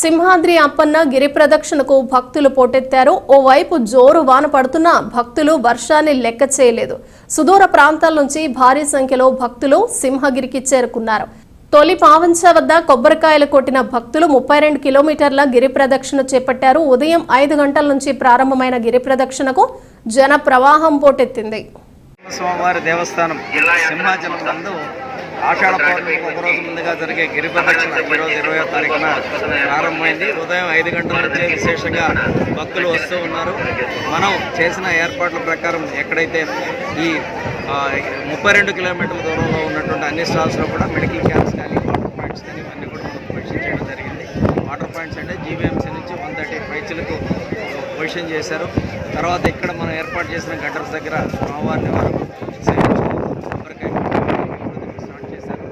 సింహాద్రి అప్పన్న గిరి ప్రదక్షిణకు భక్తులు పోటెత్తారు. ఓవైపు జోరు వాన పడుతున్నా భక్తులు వర్షాన్ని లెక్క చేయలేదు. సుదూర ప్రాంతాల నుంచి భారీ సంఖ్యలో భక్తులు సింహగిరికి చేరుకున్నారు. తొలి పావంచ వద్ద కొబ్బరికాయలు కొట్టిన భక్తులు ముప్పై రెండు కిలోమీటర్ల గిరి ప్రదక్షిణ చేపట్టారు. ఉదయం ఐదు గంటల నుంచి ప్రారంభమైన గిరి ప్రదక్షిణకు జన ప్రవాహం పోటెత్తింది. సోమవారి దేవస్థానం సింహాచలం నందు ఆషాఢ పౌర్ణమికి ఒక రోజు ముందుగా జరిగే గిరి ప్రదక్షిణ ఈరోజు ఇరవై తారీఖున ప్రారంభమైంది. ఉదయం ఐదు గంటల నుంచే విశేషంగా భక్తులు వస్తూ ఉన్నారు. మనం చేసిన ఏర్పాట్ల ప్రకారం ఎక్కడైతే ఈ ముప్పై రెండు కిలోమీటర్ల దూరంలో ఉన్నటువంటి అన్ని స్టాల్స్లో కూడా మెడికల్ క్యాంప్స్ కానీ వాటర్ పాయింట్స్ కానీ ఇవన్నీ కూడా మనం పొజిషన్ చేయడం జరిగింది. వాటర్ పాయింట్స్ అంటే జీవీఎంసీ నుంచి వన్ థర్టీ పైచులకు పొజిషన్ చేశారు. తర్వాత ఇక్కడ మనం ఏర్పాటు చేసిన గట్టర్స్ దగ్గర మామవారిని వారు సేవించుకుంటూ కొబ్బరికాయ కొట్టి స్టార్ట్ చేశారు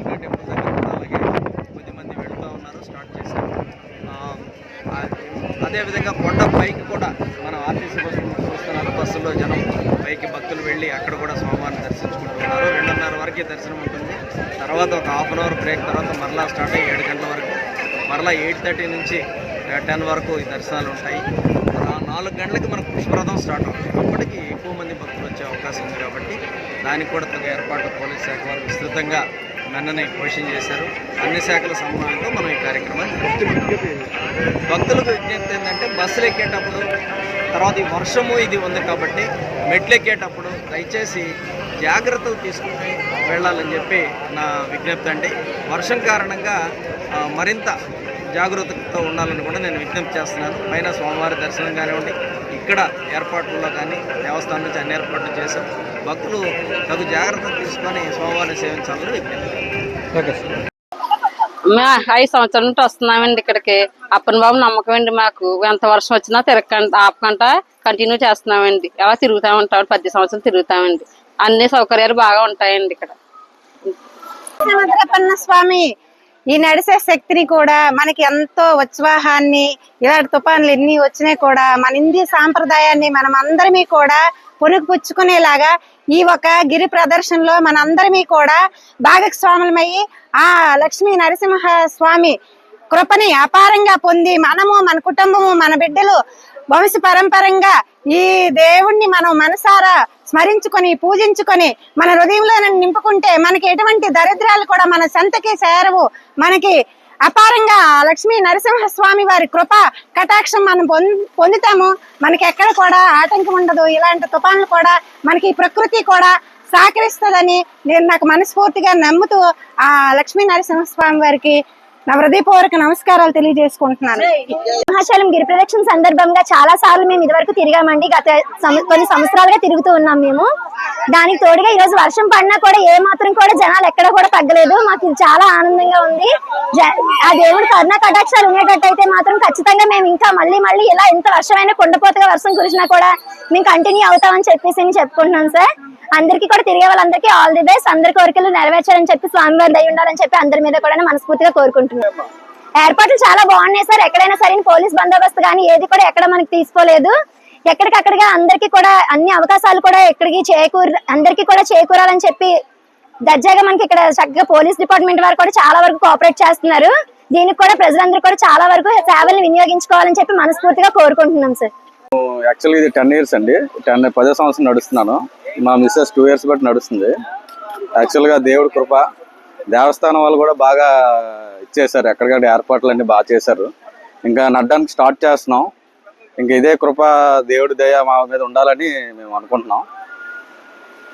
ఇంకా టెంపుల్ దగ్గర కూడా అలాగే కొద్దిమంది వెళ్తూ ఉన్నారు స్టార్ట్ చేశారు ఆ, ఆ, అదేవిధంగా కొండ పైకి కూడా మనం ఆర్టీసీ బస్సు చూస్తున్నారు. బస్సులో జనం పైకి భక్తులు వెళ్ళి అక్కడ కూడా స్వామివారిని దర్శించుకుంటున్నారు. రెండున్నర వరకే దర్శనం ఉంటుంది. తర్వాత ఒక హాఫ్ అన్ అవర్ బ్రేక్ తర్వాత మరలా స్టార్ట్ అయ్యి ఏడు గంటల వరకు మరలా ఎయిట్ థర్టీ నుంచి టెన్ వరకు ఈ దర్శనాలు ఉంటాయి. నాలుగు గంటలకి మనకు పుష్పరథం స్టార్ట్ అవుతుంది. అప్పటికి ఎక్కువ మంది భక్తులు వచ్చే అవకాశం ఉంది కాబట్టి దానికి కూడా తగ్గ ఏర్పాట్లు పోలీస్ శాఖ వారు విస్తృతంగా నన్నని పోషణ చేశారు. అన్ని శాఖల సమన్వయంతో మనం ఈ కార్యక్రమాన్ని భక్తులకు విజ్ఞప్తి ఏంటంటే బస్సులు ఎక్కేటప్పుడు తర్వాత ఈ వర్షము ఇది ఉంది కాబట్టి మెట్లు ఎక్కేటప్పుడు దయచేసి జాగ్రత్తలు తీసుకుని వెళ్ళాలని చెప్పి నా విజ్ఞప్తి అండి. వర్షం కారణంగా మరింత జాగ్రత్తతో ఉండాలని కూడా నేను విజ్ఞప్తి చేస్తున్నాను. పైన స్వామివారి దర్శనం కానివ్వండి ఇక్కడ ఏర్పాట్లలో కానీ దేవస్థానం నుంచి అన్ని ఏర్పాట్లు చేశాం. భక్తులు తగు జాగ్రత్తలు తీసుకొని స్వామివారిని సేవించాలని విజ్ఞప్తి మేము ఐదు సంవత్సరాల నుండి వస్తున్నామండి ఇక్కడికి. అప్పని బాబు నమ్మకం అండి మాకు. ఎంత వర్షం వచ్చినా తిరగకుండా ఆపకుండా కంటిన్యూ చేస్తున్నామండి. ఎలా తిరుగుతూ ఉంటాం పది సంవత్సరాలు తిరుగుతామండి. అన్ని సౌకర్యాలు బాగా ఉంటాయండి ఇక్కడ. స్వామి. ఈ నడిసే శక్తిని కూడా మనకి ఎంతో ఉత్సాహాన్ని ఇలాంటి తుఫాన్లు ఎన్ని వచ్చినా కూడా మన హిందీ సాంప్రదాయాన్ని మనం అందరమీ కూడా పుచ్చుకునేలాగా ఈ ఒక గిరి ప్రదర్శనలో మనందరమీ కూడా భాగస్వాములమయ్యి ఆ లక్ష్మీ నరసింహ స్వామి కృపని అపారంగా పొంది మనము మన కుటుంబము మన బిడ్డలు వంశ పరంపరంగా ఈ దేవుణ్ణి మనం మనసారా స్మరించుకొని పూజించుకొని మన హృదయంలో నింపుకుంటే మనకి ఎటువంటి దరిద్రాలు కూడా మన సంతకి చేరవు. మనకి అపారంగా లక్ష్మీ నరసింహస్వామి వారి కృప కటాక్షం మనం పొందుతాము. మనకి ఎక్కడ కూడా ఆటంకం ఉండదు. ఇలాంటి తుఫాన్లు కూడా మనకి ప్రకృతి కూడా సహకరిస్తుందని నేను నాకు మనస్ఫూర్తిగా నమ్ముతూ ఆ లక్ష్మీ నరసింహస్వామి వారికి నా హృదయపూర్వక నమస్కారాలు తెలియజేసుకుంటున్నాను. సింహాచలం గిరి ప్రదక్షిణ సందర్భంగా చాలా సార్లు మేము ఇదివరకు తిరిగామండి. గత కొన్ని సంవత్సరాలుగా తిరుగుతూ ఉన్నాం మేము. దానికి తోడుగా ఈ రోజు వర్షం పడినా కూడా ఏ మాత్రం కూడా జనాలు ఎక్కడ కూడా తగ్గలేదు. మాకు ఇది చాలా ఆనందంగా ఉంది. జ- ఆ దేవుడు కరుణ కటాక్షాలు ఉండేటట్టయితే మాత్రం ఖచ్చితంగా మేము ఇంకా మళ్ళీ మళ్ళీ ఇలా ఎంత వర్షమైనా కుండపోతగా వర్షం కురిసినా కూడా మేము కంటిన్యూ అవుతామని చెప్పేసి నేను చెప్పుకుంటున్నాం సార్. అందరికీ కూడా తిరిగే వాళ్ళందరికీ ఆల్ ది బెస్ట్ అందరి కోరికలు నెరవేర్చాలని చెప్పి స్వామివారి దయ ఉండాలని చెప్పి అందరి మీద కూడా మనస్ఫూర్తిగా కోరుకుంటున్నాను. ఏర్పాట్లు చాలా బాగున్నాయి సార్. ఎక్కడైనా సరే పోలీస్ బందోబస్తు కానీ ఏది కూడా ఎక్కడ మనకి తీసుకోలేదు. ఎక్కడికక్కడిగా అందరికీ కూడా అన్ని అవకాశాలు కూడా ఎక్కడికి చేకూర అందరికీ కూడా చేకూరాలని చెప్పి దర్జాగా మనకి ఇక్కడ చక్కగా పోలీస్ డిపార్ట్మెంట్ వారు కూడా చాలా వరకు కోఆపరేట్ చేస్తున్నారు. దీనికి కూడా ప్రజలందరూ కూడా చాలా వరకు సేవలను వినియోగించుకోవాలని చెప్పి మనస్ఫూర్తిగా కోరుకుంటున్నాం సార్. యాక్చువల్గా ఇది టెన్ ఇయర్స్ అండి. టెన్ పదో సంవత్సరం నడుస్తున్నాను. మా మిస్సెస్ టూ ఇయర్స్ బట్టి నడుస్తుంది. యాక్చువల్గా దేవుడి కృప దేవస్థానం వాళ్ళు కూడా బాగా ఇచ్చేసారు ఎక్కడికక్కడ ఏర్పాట్లు అన్ని బాగా చేశారు. ఇంకా నడ్డానికి స్టార్ట్ చేస్తున్నాం. ఇంకా ఇదే కృప దేవుడి దయ మా మీద ఉండాలని మేము అనుకుంటున్నాం.